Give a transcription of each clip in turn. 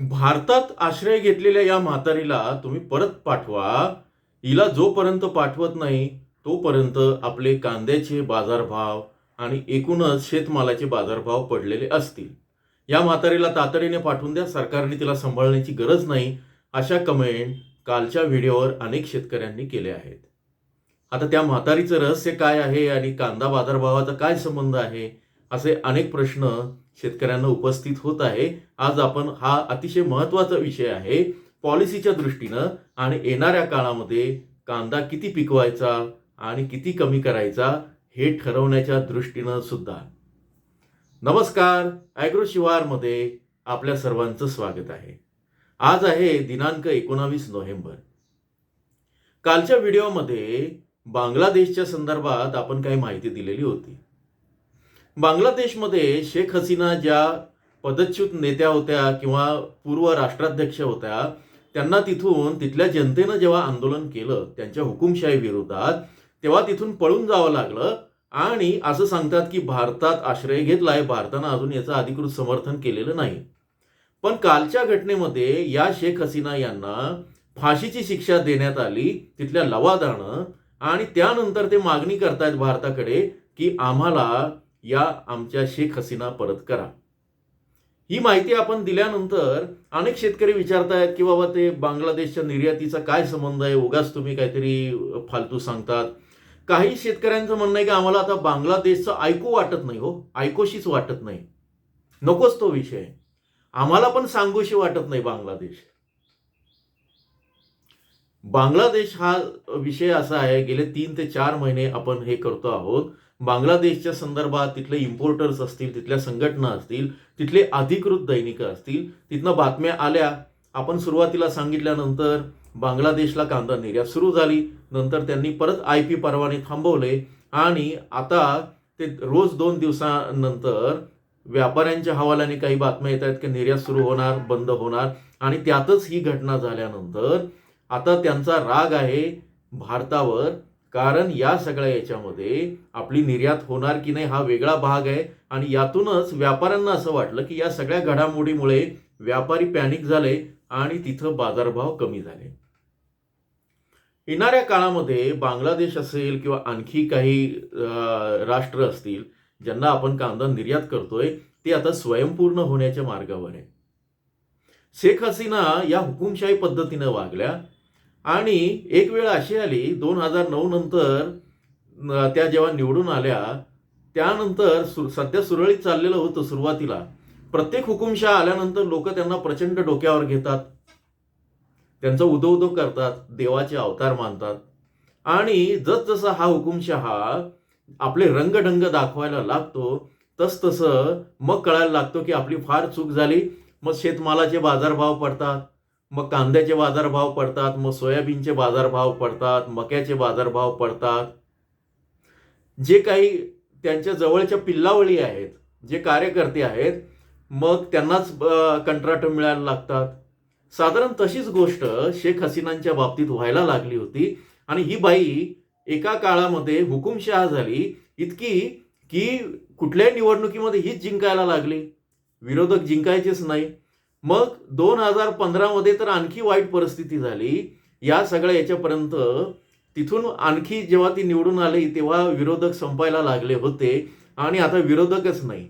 भारतात आश्रय घेतलेल्या या म्हातारीला तुम्ही परत पाठवा. हिला जोपर्यंत पाठवत नाही तोपर्यंत आपले कांद्याचे बाजारभाव आणि एकूणच शेतमालाचे बाजारभाव पडलेले असतील. या म्हातारीला तातडीने पाठवून द्या सरकारने तिला सांभाळण्याची गरज नाही अशा कमेंट कालच्या व्हिडिओवर अनेक शेतकऱ्यांनी केले आहेत. आता त्या म्हातारीचं रहस्य काय आहे आणि कांदा बाजारभावाचा काय संबंध आहे असे अनेक प्रश्न शेतकऱ्यांना उपस्थित होत आहे. आज आपण हा अतिशय महत्त्वाचा विषय आहे. पॉलिसीच्या दृष्टीनं आणि येणाऱ्या काळामध्ये कांदा किती पिकवायचा आणि किती कमी करायचा हे ठरवण्याच्या दृष्टीनं सुद्धा. नमस्कार ॲग्रो शिवारमध्ये आपल्या सर्वांचं स्वागत आहे. आज आहे दिनांक एकोणावीस नोव्हेंबर. कालच्या व्हिडिओमध्ये बांगलादेशच्या संदर्भात आपण काही माहिती दिलेली होती. बांगलादेशमध्ये शेख हसीना ज्या पदच्युत नेत्या होत्या किंवा पूर्व राष्ट्राध्यक्ष होत्या त्यांना तिथून तिथल्या जनतेनं जेव्हा आंदोलन केलं त्यांच्या हुकुमशाही विरोधात तेव्हा तिथून पळून जावं लागलं. आणि असं सांगतात की भारतात आश्रय घेतलाय भारतानं अजून याचं अधिकृत समर्थन केलेलं नाही. पण कालच्या घटनेमध्ये या शेख हसीना यांना फाशीची शिक्षा देण्यात आली तिथल्या लवादानं. आणि त्यानंतर ते मागणी करतायत भारताकडे की आम्हाला या आमच्या शेख हसीना परत करा. ही माहिती आपण दिल्यानंतर अनेक शेतकरी विचारतायत की बाबा ते बांगलादेशच्या निर्यातीचा काय संबंध आहे? उगाच तुम्ही काहीतरी फालतू सांगतात. काही शेतकऱ्यांचं म्हणणं आहे की आम्हाला आता बांगलादेशचं ऐकू वाटत नाही हो. ऐकोशीच वाटत नाही. नकोच तो विषय. आम्हाला पण सांगूशी वाटत नाही बांगलादेश. बांगलादेश हा विषय असा आहे गेले तीन ते चार महिने आपण हे करतो आहोत. बांगलादेशच्या संदर्भात तिथले इम्पोर्टर्स असतील तिथल्या संघटना असतील तिथले अधिकृत दैनिकं असतील तिथनं बातम्या आल्या. आपण सुरुवातीला सांगितल्यानंतर बांगलादेशला कांदा निर्यात सुरू झाली. नंतर त्यांनी परत आय पी परवाने थांबवले. आणि आता ते रोज दोन दिवसानंतर व्यापाऱ्यांच्या हवाल्याने काही बातम्या येत आहेत की निर्यात सुरू होणार बंद होणार. आणि त्यातच ही घटना झाल्यानंतर आता त्यांचा राग आहे भारतावर कारण या सगळ्या याच्यामध्ये आपली निर्यात होणार की नाही हा वेगळा भाग आहे. आणि यातूनच व्यापाऱ्यांना असं वाटलं की या सगळ्या घडामोडीमुळे व्यापारी पॅनिक झाले आणि तिथं बाजारभाव कमी झाले. येणाऱ्या काळामध्ये बांगलादेश असेल किंवा आणखी काही राष्ट्र असतील ज्यांना आपण कांदा निर्यात करतोय ते आता स्वयंपूर्ण होण्याच्या मार्गावर आहे. शेख हसीना या हुकुमशाही पद्धतीनं वागल्या. आणि एक वेळ अशी आली दोन हजार नऊ नंतर त्या जेव्हा निवडून आल्या त्यानंतर सु सध्या सुरळीत चाललेलं होतं सुरुवातीला. प्रत्येक हुकुमशाह आल्यानंतर लोक त्यांना प्रचंड डोक्यावर घेतात. त्यांचं उदो उदो करतात देवाचे अवतार मानतात. आणि जसजसा हा हुकुमशहा आपले रंगढंग दाखवायला लागतो तस तसं मग कळायला लागतो की आपली फार चूक झाली. मग शेतमालाचे बाजारभाव पडतात. मग कांद्याचे बाजारभाव पडतात मग सोयाबीनचे बाजारभाव पडतात मक्याचे बाजारभाव पडतात. जे काही त्यांच्या जवळच्या पिल्लावळी आहेत जे कार्यकर्ते आहेत मग त्यांनाच कंत्राट मिळायला लागतात. साधारण तशीच गोष्ट शेख हसीनांच्या बाबतीत व्हायला लागली होती. आणि ही बाई एका काळामध्ये हुकुमशहा झाली इतकी की कुठल्याही निवडणुकीमध्ये हीच जिंकायला लागली. विरोधक जिंकायचेच नाही. मग दोन हजार पंधरामध्ये तर आणखी वाईट परिस्थिती झाली. या सगळ्या याच्यापर्यंत तिथून आणखी जेव्हा ती निवडून आली तेव्हा विरोधक संपायला लागले होते. आणि आता विरोधकच नाही.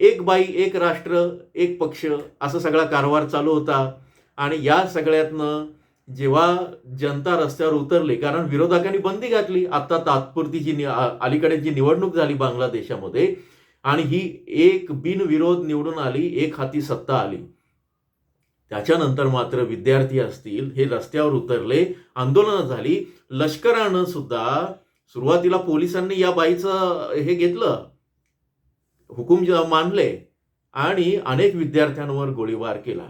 एक बाई एक राष्ट्र एक पक्ष असा सगळा कारभार चालू होता. आणि या सगळ्यातनं जेव्हा जनता रस्त्यावर उतरली कारण विरोधकांनी बंदी घातली. आता तात्पुरती जी अलीकडे जी निवडणूक झाली बांगलादेशामध्ये आणि ही एक बिनविरोध निवडून आली एक हाती सत्ता आली. त्याच्यानंतर मात्र विद्यार्थी असतील हे रस्त्यावर उतरले आंदोलनं झाली. लष्करानं सुद्धा सुरुवातीला पोलिसांनी या बाईचं हे घेतलं. हुकुम मानले आणि अनेक विद्यार्थ्यांवर गोळीबार केला.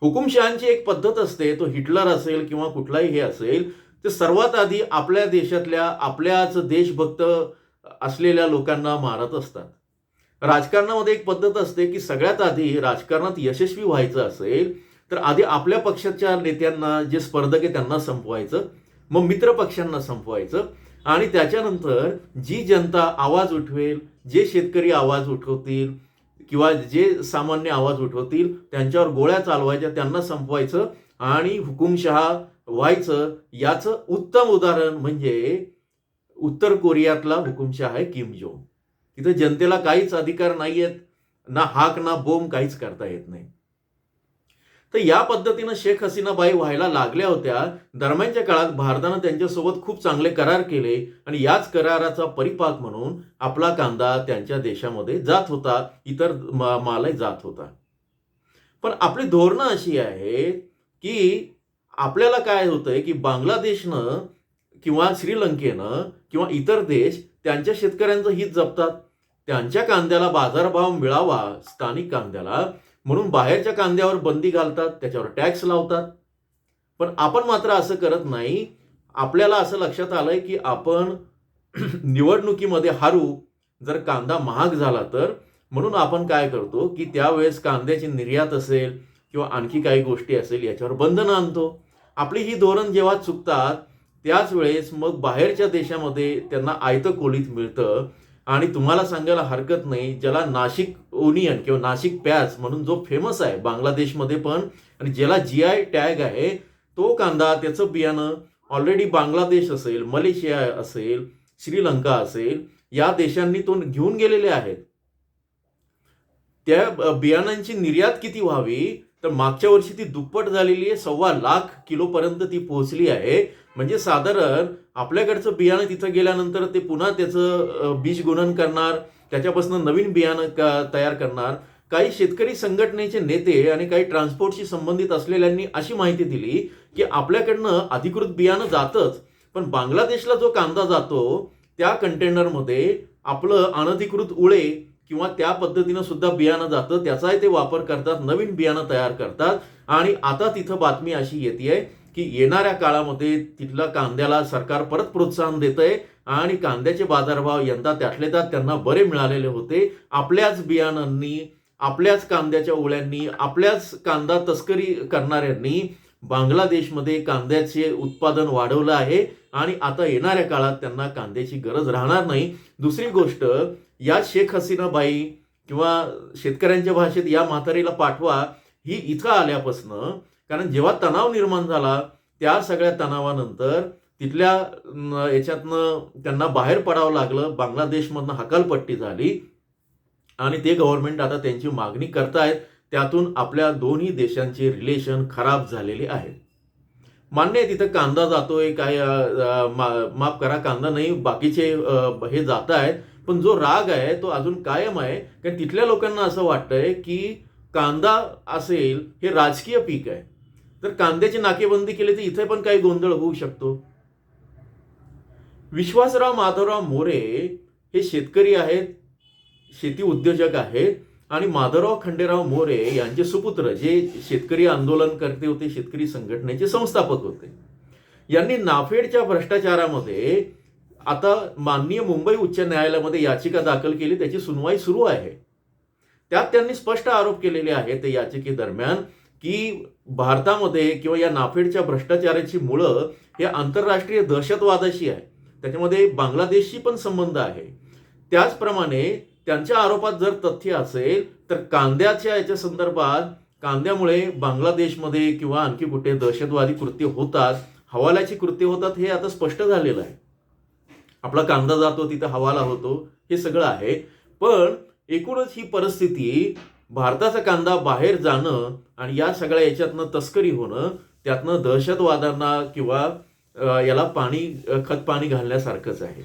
हुकुमशहांची एक पद्धत असते तो हिटलर असेल किंवा कुठलाही हे असेल ते सर्वात आधी आपल्या देशातल्या आपल्याच देशभक्त असलेल्या लोकांना मारत असतात. राजकारणामध्ये एक पद्धत असते की सगळ्यात आधी राजकारणात यशस्वी व्हायचं असेल तर आधी आपल्या पक्षाच्या नेत्यांना जे स्पर्धक आहे त्यांना संपवायचं मग मित्र पक्षांना संपवायचं आणि त्याच्यानंतर जी जनता आवाज उठवेल जे शेतकरी आवाज उठवतील किंवा जे सामान्य आवाज उठवतील त्यांच्यावर गोळ्या चालवायच्या त्यांना संपवायचं आणि हुकुमशहा व्हायचं. याचं उत्तम उदाहरण म्हणजे उत्तर कोरियातला हुकुमशहा आहे किम जोंग. तिथे जनतेला काहीच अधिकार नाही आहेत ना हाक ना बोंब काहीच करता येत नाही. तर या पद्धतीनं शेख हसीनाबाई व्हायला लागल्या होत्या. दरम्यानच्या काळात भारतानं त्यांच्यासोबत खूप चांगले करार केले आणि याच कराराचा परिपाक म्हणून आपला कांदा त्यांच्या देशामध्ये जात होता इतर मालाय मालही जात होता. पण आपली धोरणं अशी आहेत की आपल्याला काय होतंय की बांगलादेशनं किंवा श्रीलंकेनं किंवा इतर देश त्यांच्या शेतकऱ्यांचं हित जपतात. त्यांच्या कांद्याला बाजारभाव मिळावा स्थानिक कांद्याला. म्हणून बाहेरच्या कांद्यावर बंदी घालतात त्याच्यावर टॅक्स लावतात. पण आपण मात्र असं करत नाही. आपल्याला असं लक्षात आलंय की आपण निवडणुकीमध्ये हारू जर कांदा महाग झाला तर. म्हणून आपण काय करतो की त्यावेळेस कांद्याची निर्यात असेल किंवा आणखी काही गोष्टी असेल याच्यावर बंधनं आणतो. आपली ही धोरण जेव्हा चुकतात त्याच वेळेस मग बाहेरच्या देशामध्ये त्यांना आयतं कोलीत मिळतं. आणि तुम्हाला सांगायला हरकत नाही ज्याला नाशिक ओनियन किंवा नाशिक प्याज म्हणून जो फेमस आहे बांगलादेशमध्ये पण आणि ज्याला जी आय टॅग आहे तो कांदा त्याचं बियाणं ऑलरेडी बांगलादेश असेल मलेशिया असेल श्रीलंका असेल या देशांनी तो घेऊन गेलेले आहेत. त्या बियाणांची निर्यात किती व्हावी? तर मागच्या वर्षी ती दुप्पट झालेली आहे सव्वा लाख किलोपर्यंत ती पोहोचली आहे. म्हणजे साधारण आपल्याकडचं बियाणं तिथं गेल्यानंतर ते पुन्हा त्याचं बीज गुणन करणार त्याच्यापासून नवीन बियाणं का- तयार करणार. काही शेतकरी संघटनेचे नेते आणि काही ट्रान्सपोर्टशी संबंधित असलेल्यांनी अशी माहिती दिली की आपल्याकडनं अधिकृत बियाणं जातच. पण बांगलादेशला जो कांदा जातो त्या कंटेनरमध्ये आपलं अनधिकृत उळे किंवा त्या पद्धतीनं सुद्धा बियाणं जातं त्याचाही ते वापर करतात नवीन बियाणं तयार करतात. आणि आता तिथं बातमी अशी येते की येणाऱ्या काळामध्ये तिथल्या कांद्याला सरकार परत प्रोत्साहन देत आहे आणि कांद्याचे बाजारभाव यंदा त्यातले त्यात त्यांना बरे मिळालेले होते. आपल्याच बियाणांनी आपल्याच कांद्याच्या ओळ्यांनी आपल्याच कांदा तस्करी करणाऱ्यांनी बांगलादेशमध्ये कांद्याचे उत्पादन वाढवलं आहे आणि आता येणाऱ्या काळात त्यांना कांद्याची गरज राहणार नाही. दुसरी गोष्ट या शेख हसीनाबाई किंवा शेतकऱ्यांच्या भाषेत या म्हातारीला पाठवा ही इथं आल्यापासनं कारण जेव्हा तणाव निर्माण झाला त्या सगळ्या तणावानंतर तिथल्या याच्यातनं त्यांना बाहेर पडावं लागलं बांगलादेशमधनं हकालपट्टी झाली आणि ते गव्हर्नमेंट आता त्यांची मागणी करतायत. त्यातून आपल्या दोन्ही देशांचे रिलेशन खराब झालेले आहेत. मान्य आहे तिथं कांदा जातोय काय मा- माफ करा कांदा नाही बाकीचे हे जात आहेत पण जो राग आहे तो अजून कायम आहे. कारण तिथल्या लोकांना असं वाटतंय की कांदा असेल हे राजकीय पीक आहे. तर कांद्याची नाकेबंदी केली तर इथे पण काही गोंधळ होऊ शकतो. विश्वासराव माधवराव मोरे हे शेतकरी आहेत शेती उद्योजक आहेत आणि माधवराव खंडेराव मोरे यांचे सुपुत्र जे शेतकरी आंदोलन करते होते शेतकरी संघटनेचे संस्थापक होते. यांनी नाफेडच्या भ्रष्टाचारामध्ये आता माननीय मुंबई उच्च न्यायालयामध्ये याचिका दाखल केली त्याची सुनवाई सुरू आहे. त्यात त्यांनी स्पष्ट आरोप केलेले आहेत त्या याचिकेदरम्यान की भारतामध्ये किंवा या नाफेडच्या भ्रष्टाचाराची मुळं हे आंतरराष्ट्रीय दहशतवादाशी आहे. त्याच्यामध्ये बांगलादेशशी पण संबंध आहे. त्याचप्रमाणे त्यांच्या आरोपात जर तथ्य असेल तर कांद्याच्या याच्या संदर्भात कांद्यामुळे बांगलादेशमध्ये किंवा आणखी कुठे दहशतवादी कृत्य होतात हवाल्याची कृत्य होतात हे आता स्पष्ट झालेलं आहे. आपला कांदा जातो तिथं हवाला होतो हे सगळं आहे. पण एकूणच ही परिस्थिती भारताचा कांदा बाहेर जाणं आणि या सगळ्या याच्यातनं तस्करी होणं त्यातनं दहशतवादांना किंवा याला पाणी खत पाणी घालण्यासारखंच आहे.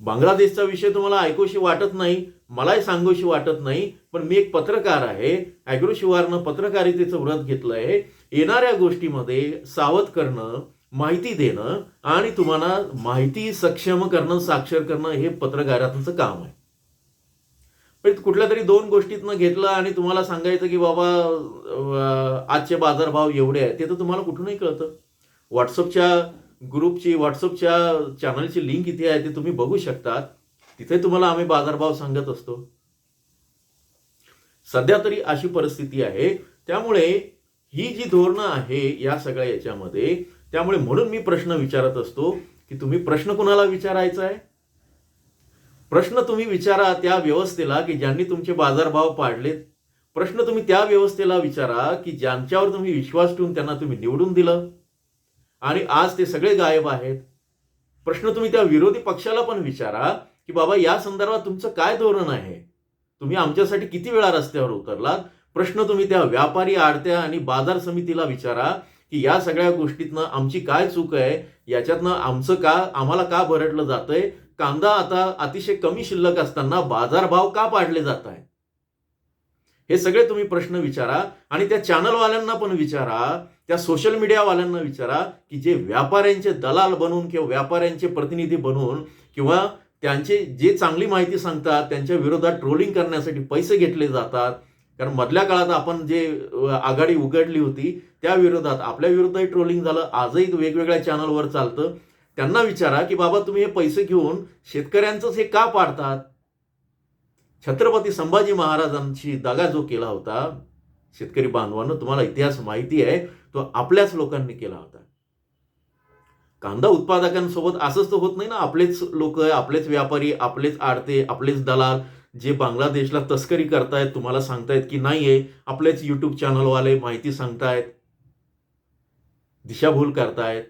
बांगलादेशचा विषय तुम्हाला ऐकूशी वाटत नाही मलाही सांगूशी वाटत नाही पण मी एक पत्रकार आहे ॲग्रो शिवारनं पत्रकारितेचं व्रत घेतलं आहे येणाऱ्या गोष्टीमध्ये सावध करणं माहिती देणं आणि तुम्हाला माहिती सक्षम करणं साक्षर करणं हे पत्रकारांचं काम आहे. पण कुठल्या तरी दोन गोष्टीतनं घेतलं आणि तुम्हाला सांगायचं की बाबा आजचे बाजारभाव एवढे आहेत ते तर तुम्हाला कुठूनही कळतं. व्हॉट्सअपच्या ग्रुपची व्हॉट्सअपच्या चॅनलची लिंक इथे आहे ते तुम्ही बघू शकतात. तिथे तुम्हाला आम्ही बाजारभाव सांगत असतो. सध्या तरी अशी परिस्थिती आहे. त्यामुळे ही जी धोरणं आहे या सगळ्या याच्यामध्ये त्यामुळे म्हणून मी प्रश्न विचारत असतो की तुम्ही प्रश्न कुणाला विचारायचा आहे? प्रश्न तुम्ही विचारा त्या व्यवस्थेला की ज्यांनी तुमचे बाजारभाव पाडलेत. प्रश्न तुम्ही त्या व्यवस्थेला विचारा की ज्यांच्यावर तुम्ही विश्वास ठेवून त्यांना तुम्ही निवडून दिलं. आणि आज ते सगळे गायब आहेत. प्रश्न तुम्ही त्या विरोधी पक्षाला पण विचारा की बाबा या संदर्भात तुमचं काय धोरण आहे? तुम्ही आमच्यासाठी किती वेळा रस्त्यावर उतरलात? प्रश्न तुम्ही त्या व्यापारी आडत्या आणि बाजार समितीला विचारा की या सगळ्या गोष्टीतनं आमची काय चूक आहे? याच्यातनं आमचं का आम्हाला का भरडलं जातंय? कांदा आता अतिशय कमी शिल्लक असताना बाजारभाव का पाडले जात आहेत? हे सगळे तुम्ही प्रश्न विचारा आणि त्या चॅनलवाल्यांना पण विचारा त्या सोशल मीडियावाल्यांना विचारा की जे व्यापाऱ्यांचे दलाल बनून किंवा व्यापाऱ्यांचे प्रतिनिधी बनून किंवा त्यांचे जे चांगली माहिती सांगतात त्यांच्या विरोधात ट्रोलिंग करण्यासाठी पैसे घेतले जातात. कारण मधल्या काळात आपण जे आघाडी उघडली होती त्या विरोधात आपल्या विरोधातही ट्रोलिंग झालं आजही वेगवेगळ्या चॅनलवर चालतं. त्यांना विचारा की बाबा तुम्ही हे पैसे घेऊन शेतकऱ्यांचंच हे का पाडतात? छत्रपती संभाजी महाराजांशी दगा जो केला होता शेतकरी बांधवांना तुम्हाला इतिहास माहिती आहे तो आपल्याच लोकांनी केला होता. कांदा उत्पादकांसोबत असंच तर होत नाही ना आपलेच लोक आपलेच व्यापारी आपलेच आडते आपलेच दलाल जे बांगलादेशला तस्करी करतायत तुम्हाला सांगतायत की नाहीये आपलेच युट्यूब चॅनलवाले माहिती सांगतायत दिशाभूल करतायत.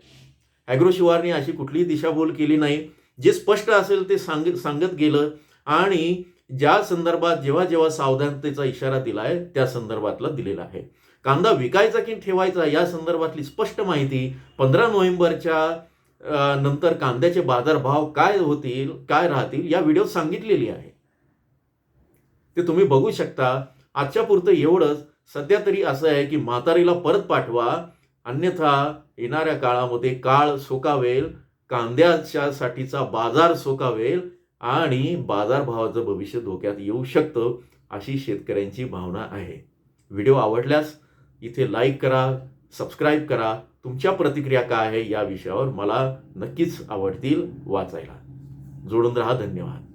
ॲग्रो शिवारने अशी कुठलीही दिशाभूल केली नाही. जे स्पष्ट असेल ते सांग सांगत गेलं आणि ज्या संदर्भात जेव्हा जेव्हा सावधानतेचा इशारा दिलाय त्या संदर्भातला दिलेला आहे. कांदा विकायचा की ठेवायचा या संदर्भातली स्पष्ट माहिती पंधरा नोव्हेंबरच्या नंतर कांद्याचे बाजारभाव काय होतील काय राहतील या व्हिडिओ सांगितलेली आहे. ते तुम्ही बघू शकता. आजच्या पुरतं एवढंच. सध्या तरी असं आहे की म्हातारीला परत पाठवा. अन्यथा येणाऱ्या काळामध्ये काळ सोकावेल कांद्याच्या साठीचा बाजार सोकावेल आणि बाजारभावाचं भविष्य धोक्यात येऊ शकतं अशी शेतकऱ्यांची भावना आहे. व्हिडिओ आवडल्यास इथे लाईक करा सबस्क्राईब करा. तुमच्या प्रतिक्रिया काय आहे या विषयावर मला नक्कीच आवडतील वाचायला. जोडून राहा धन्यवाद.